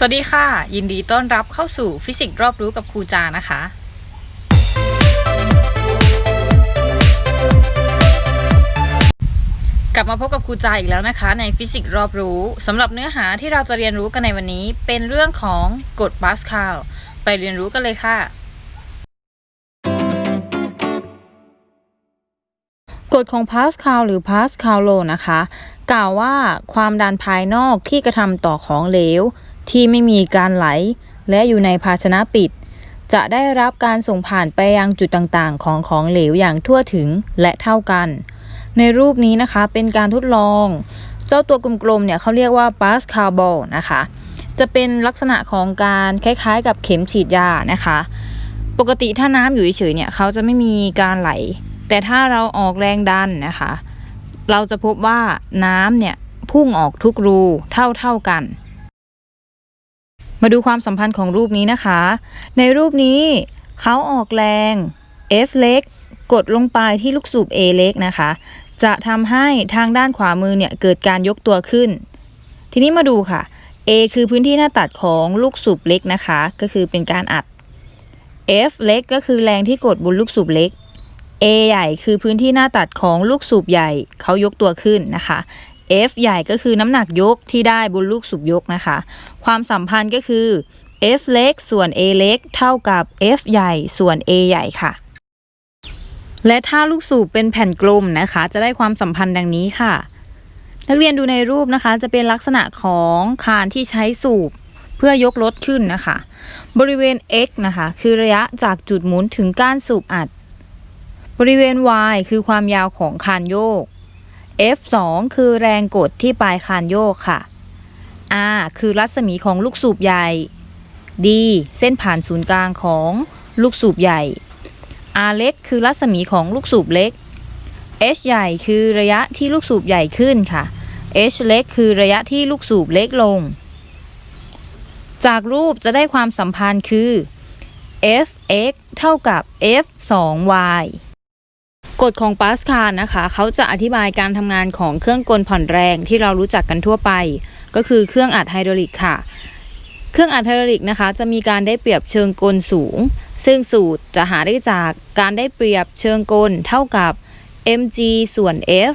สวัสดีค่ะ ยินดีต้อนรับเข้าสู่ฟิสิกส์รอบรู้กับครูจานะคะ กลับมาพบกับครูจาอีกแล้วนะคะ ในฟิสิกส์รอบรู้สำหรับเนื้อหาที่เราจะเรียนรู้กันในวันนี้ เป็นเรื่องของกฎปาสคาลไปเรียนรู้กันเลยค่ะ กฎของพาสคาลหรือพาสคาลโลนะคะ กล่าวว่าความดันภายนอกที่กระทำต่อของเหลว ที่ไม่มีการไหล และอยู่ในภาชนะปิด จะได้รับการส่งผ่านไปยังจุดต่างๆ ของของเหลวอย่างทั่วถึงและเท่ากัน ในรูปนี้นะคะเป็นการทดลอง เจ้าตัวกลมๆเนี่ยเขาเรียกว่าปาสคาลบอลนะคะ จะเป็นลักษณะของการคล้ายๆ กับเข็มฉีดยานะคะ ปกติถ้าน้ำอยู่เฉยๆเนี่ยเขาจะไม่มีการไหล แต่ถ้าเราออกแรงดันนะคะ เราจะพบว่าน้ำเนี่ยพุ่งออกทุกรูเท่าๆกัน มาดูความสัมพันธ์ของรูปนี้นะคะ ในรูปนี้เขาออกแรง F เล็ก กดลงไปที่ลูกสูบ A เล็กนะคะ จะทำให้ทางด้านขวามือเนี่ยเกิดการยกตัวขึ้น ทีนี้มาดูค่ะ A คือพื้นที่หน้าตัดของลูกสูบเล็กนะคะ ก็คือเป็นการอัด F เล็กก็คือแรงที่กดบนลูกสูบเล็ก A ใหญ่คือพื้นที่หน้าตัดของลูกสูบใหญ่เขายกตัวขึ้นนะคะ F ใหญ่ก็คือน้ำหนักยกที่ได้บนลูกสูบยกนะคะ ความสัมพันธ์ก็คือ F เล็กส่วน A เล็กเท่ากับ F ใหญ่ส่วน A ใหญ่ค่ะ และถ้าลูกสูบเป็นแผ่นกลมนะคะ จะได้ความสัมพันธ์ดังนี้ค่ะ นักเรียนดูในรูปนะคะ จะเป็นลักษณะของคานที่ใช้สูบเพื่อยกรถขึ้นนะคะ บริเวณ x นะคะ คือระยะจากจุดหมุนถึงก้านสูบอัด บริเวณ y คือความยาวของคานโยก F2 คือแรงกดที่ปลายคานโยกค่ะ R คือรัศมีของลูกสูบใหญ่ D เส้นผ่านศูนย์กลางของลูกสูบใหญ่ R เล็กคือรัศมีของลูกสูบเล็ก H ใหญ่คือระยะที่ลูกสูบใหญ่ขึ้นค่ะ H เล็กคือระยะที่ลูกสูบเล็กลง จากรูปจะได้ความสัมพันธ์คือ Fx เท่ากับ F 2 y กฎของปาสคาลนะคะ เขาจะอธิบายการทำงานของเครื่องกลผ่อนแรงที่เรารู้จักกันทั่วไป ก็คือเครื่องอัดไฮดรอลิกค่ะ เครื่องอัดไฮดรอลิกนะคะ จะมีการได้เปรียบเชิงกลสูง ซึ่งสูตรจะหาได้จากการได้เปรียบเชิงกลเท่ากับ mg ส่วน f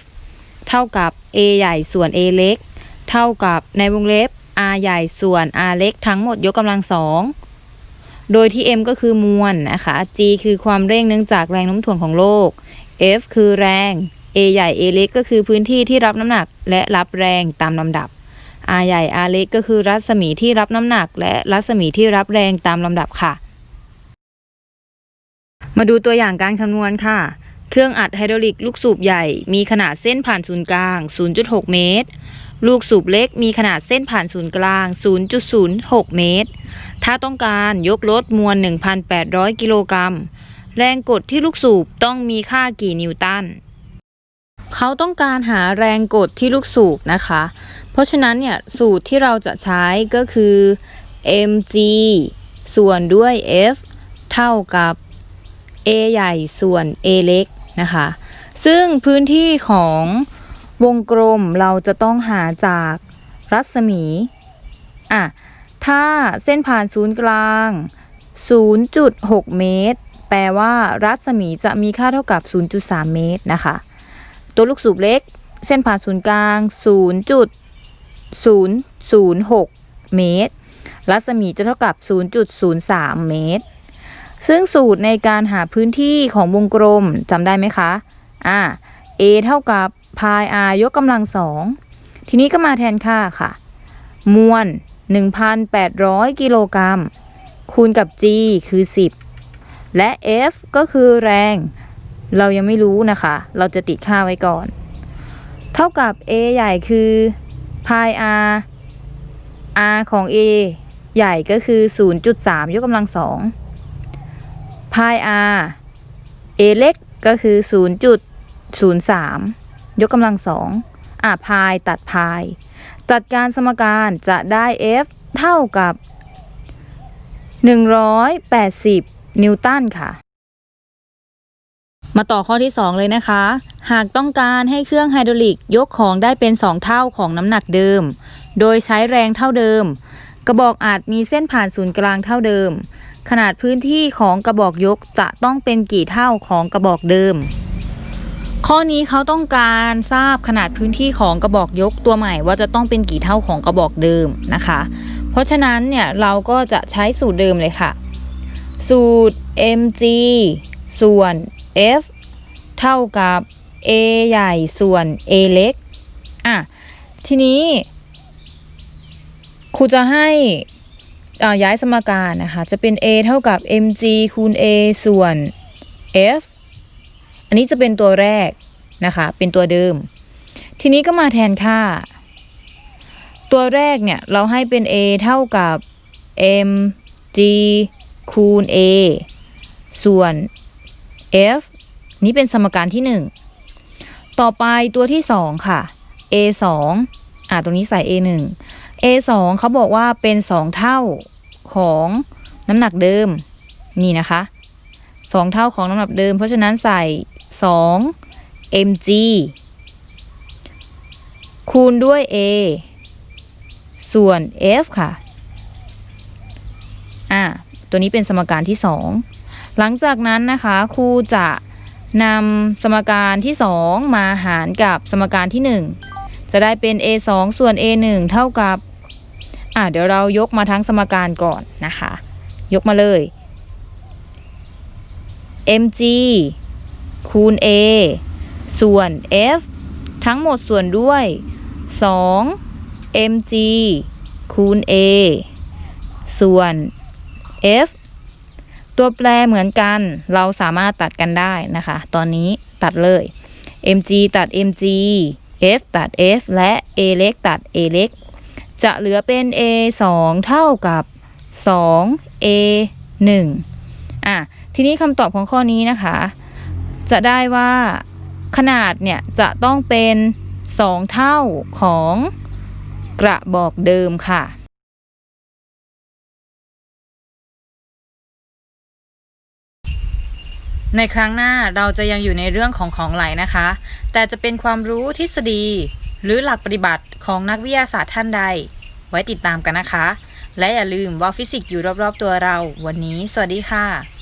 เท่ากับ a ใหญ่ส่วน a เล็ก เท่ากับในวงเล็บ r ใหญ่ส่วน r เล็กทั้งหมดยกกำลังสองโดยที่ m ก็คือมวลนะคะ g คือความเร่งเนื่องจากแรงโน้มถ่วงของโลก F คือแรง A ใหญ่ A เล็กก็คือพื้นที่ที่รับน้ำหนักและรับแรงตามลำดับ R ใหญ่ R เล็กก็คือรัศมีที่รับน้ำหนัก และรัศมีที่รับแรงตามลำดับค่ะ มาดูตัวอย่างการคำนวณค่ะ เครื่องอัดไฮดรอลิกลูกสูบใหญ่ มีขนาดเส้นผ่านศูนย์กลาง 0.6 เมตร ลูกสูบเล็กมีขนาดเส้นผ่านศูนย์กลาง 0.06 เมตร ถ้าต้องการยกรถมวล 1,800 กิโลกรัม แรงกดที่ลูกสูบต้องมีค่ากี่นิวตันเขาต้องการหาแรงกดที่ลูกสูบนะคะ เพราะฉะนั้นเนี่ยสูตรที่เราจะใช้ก็คือ mg ส่วนด้วย f เท่ากับ a ใหญ่ส่วน a เล็กนะคะ ซึ่งพื้นที่ของวงกลมเราจะต้องหาจากรัศมี อะ ถ้าเส้นผ่านศูนย์กลาง 0.6 เมตร ปลว่ารัศมีจะมีค่าเท่ากับ 0.3 เมตรนะคะ ตัวลูกสูบเล็ก เส้นผ่านศูนย์กลาง 0.006 เมตร รัศมีจะเท่ากับ 0.03 เมตร ซึ่งสูตรในการหาพื้นที่ของวงกลมจำได้ไหมคะอ่า a เท่ากับ pi r ยกกำลังสองทีนี้ก็มาแทนค่าค่ะ มวล 1,800 กิโลกรัม คูณกับ g คือ 10 และ f ก็คือแรง เรายังไม่รู้นะคะ เราจะติดค่าไว้ก่อน เท่ากับ a ใหญ่คือ pi r r ของ a ใหญ่ก็คือ 0.3 ยกกำลังสอง pi r a เล็กก็คือ 0.03 ยกกำลังสองอะ pi ตัด pi จัดการสมการจะได้ F เท่ากับ 180 นิวตันค่ะ มาต่อข้อที่ 2 เลยนะคะ หากต้องการให้เครื่องไฮดรอลิกยกของได้เป็น 2 เท่าของน้ำหนักเดิม โดยใช้แรงเท่าเดิม กระบอกอาจมีเส้นผ่านศูนย์กลางเท่าเดิม ขนาดพื้นที่ของกระบอกยกจะต้องเป็นกี่เท่าของกระบอกเดิมข้อนี้เขาต้องการทราบขนาดพื้นที่ของกระบอกยกตัวใหม่ว่าจะต้องเป็นกี่เท่าของกระบอกเดิมนะคะ เพราะฉะนั้นเนี่ยเราก็จะใช้สูตรเดิมเลยค่ะ สูตร mg ส่วน f เท่ากับ a ใหญ่ส่วน a เล็ก อะ ทีนี้ครูจะให้อ่าย้ายสมการนะคะ จะเป็น a เท่ากับ mg คูณ a ส่วน f อันนี้จะเป็นตัวแรกนะคะ เป็นตัวเดิม ทีนี้ก็มาแทนค่า ตัวแรกเนี่ย เราให้เป็น a เท่ากับ mg คูณ a ส่วน f นี่เป็นสมการที่ 1 ต่อไปตัวที่ 2 ค่ะ a 2อ่าตรงนี้ใส่ a 1 a 2เขาบอกว่าเป็น 2 เท่าของน้ำหนักเดิม นี่นะคะ 2 เท่าของน้ำหนักเดิม เพราะฉะนั้นใส่ 2 mg คูณด้วย a ส่วน f ค่ะ อ่า ตัวนี้เป็นสมการที่ 2 หลังจากนั้นนะคะครูจะนำสมการที่ 2 มาหารกับสมการที่ 1 จะได้เป็น a 2ส่วน a 1เท่ากับอ่าเดี๋ยวเรายกมาทั้งสมการก่อนนะคะ ยกมาเลย mg คูณ a ส่วน f ทั้งหมดส่วนด้วย 2 mg คูณ a ส่วน f ตัวแปรเหมือนกัน เราสามารถตัดกันได้นะคะ ตอนนี้ตัดเลย mg ตัด mg f ตัด f และ a เล็กตัด a เล็กจะเหลือเป็น a 2 เท่ากับ 2 a 1อะ ทีนี้คำตอบของข้อนี้นะคะ จะได้ว่าขนาดเนี่ย จะต้องเป็น 2 เท่าของกระบอกเดิมค่ะ ในครั้งหน้าเราจะยังอยู่ในเรื่องของของไหลนะคะ แต่จะเป็นความรู้ทฤษฎี หรือหลักปฏิบัติของนักวิทยาศาสตร์ท่านใด ไว้ติดตามกันนะคะ และอย่าลืมว่าฟิสิกส์อยู่รอบๆตัวเรา วันนี้ สวัสดีค่ะ